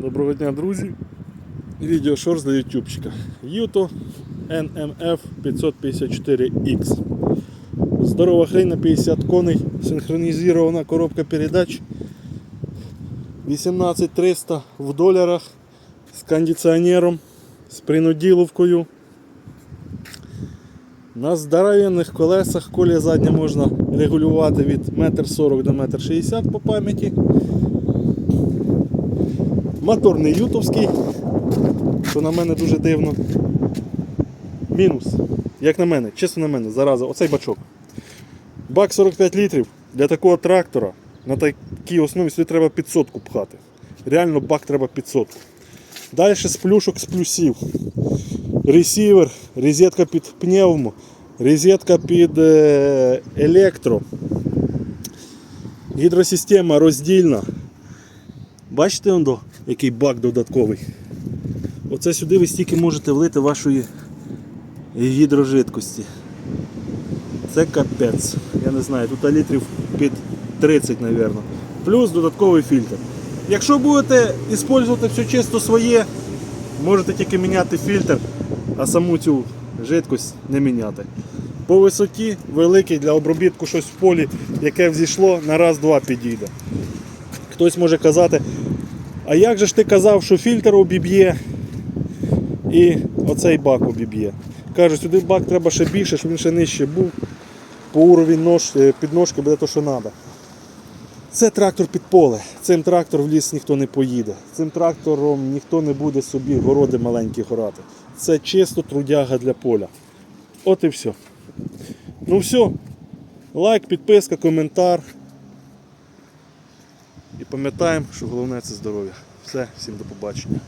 Доброго дня, друзі. Відеошорс для ютубчика. Юто NMF 554X. Здорова хрень на 50 коней, синхронізована коробка передач 18300 в доларах з кондиціонером, з принуділовкою. На здоровенних колесах колія задня можна регулювати від 1,40 до 1,60 м по пам'яті. Мотор не ютовський, що на мене дуже дивно. Мінус. Як на мене, чесно на мене, зараза, оцей бачок. Бак 45 літрів для такого трактора на такій основі сюди треба 500 пхати. Реально бак треба 500. Далі з плюшок з плюсів. Ресівер, розетка під пневмо, розетка під е, електро. Гідросистема роздільна. Бачите, ондо, який бак додатковий. Оце сюди ви стільки можете влити вашої гідрожидкості. Це капець. Я не знаю, тут літрів під 30, мабуть. Плюс додатковий фільтр. Якщо будете використовувати все чисто своє, можете тільки міняти фільтр, а саму цю жидкость не міняти. По висоті великий для обробітку щось в полі, яке взійшло, на раз-два підійде. Хтось може казати, а як же ж ти казав, що фільтр обіб'є і оцей бак обіб'є. Кажуть, сюди бак треба ще більше, щоб він ще нижче був. По уровень нож, е, підножки буде те, що треба. Це трактор під поле. Цим трактор в ліс ніхто не поїде. Цим трактором ніхто не буде собі городи маленькі горати. Це чисто трудяга для поля. От і все. Ну все. Лайк, підписка, коментар. Пам'ятаємо, що головне це здоров'я. Все, всім до побачення.